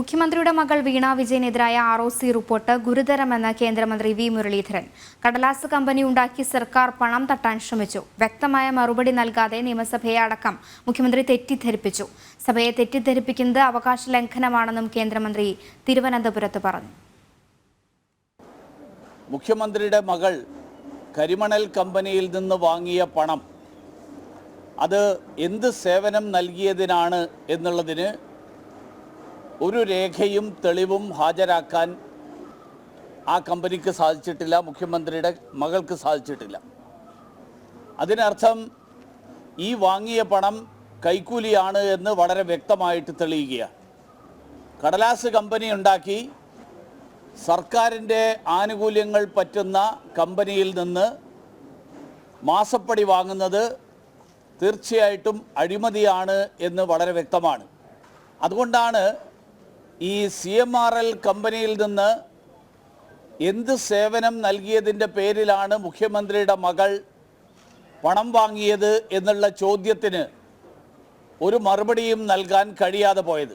മുഖ്യമന്ത്രിയുടെ മകൾ വീണ വിജയനെതിരായ ആർ ഒ സി റിപ്പോർട്ട് ഗുരുതരമെന്ന് കേന്ദ്രമന്ത്രി വി മുരളീധരൻ. കടലാസ് കമ്പനി ഉണ്ടാക്കി സർക്കാർ പണം തട്ടാൻ ശ്രമിച്ചു. വ്യക്തമായ മറുപടി നൽകാതെ നിയമസഭയെ അടക്കം മുഖ്യമന്ത്രി തെറ്റിദ്ധരിപ്പിച്ചു. സഭയെ തെറ്റിദ്ധരിപ്പിക്കുന്നത് അവകാശ ലംഘനമാണെന്നും കേന്ദ്രമന്ത്രി തിരുവനന്തപുരത്ത് പറഞ്ഞു. മുഖ്യമന്ത്രിയുടെ മകൾ കരിമണൽ കമ്പനിയിൽ നിന്ന് വാങ്ങിയ പണം. അത് എന്ത് സേവനം നൽകിയതിനാണ് എന്നുള്ളതിന് ഒരു രേഖയും തെളിവും ഹാജരാക്കാൻ ആ കമ്പനിക്ക് സാധിച്ചിട്ടില്ല മുഖ്യമന്ത്രിയുടെ മകൾക്ക് സാധിച്ചിട്ടില്ല. അതിനർത്ഥം ഈ വാങ്ങിയ പണം കൈക്കൂലിയാണ് എന്ന് വളരെ വ്യക്തമായിട്ട് തെളിയുകയാണ്. കടലാസ് കമ്പനി ഉണ്ടാക്കി സർക്കാരിന്റെ ആനുകൂല്യങ്ങൾ പറ്റുന്ന കമ്പനിയിൽ നിന്ന് മാസപ്പടി വാങ്ങുന്നത് തീർച്ചയായിട്ടും അഴിമതിയാണ് എന്ന് വളരെ വ്യക്തമാണ്. അതുകൊണ്ടാണ് ഈ സി എം ആർ എൽ കമ്പനിയിൽ നിന്ന് എന്ത് സേവനം നൽകിയതിന്റെ പേരിലാണ് മുഖ്യമന്ത്രിയുടെ മകൾ പണം വാങ്ങിയത് എന്നുള്ള ചോദ്യത്തിന് ഒരു മറുപടിയും നൽകാൻ കഴിയാതെ പോയത്.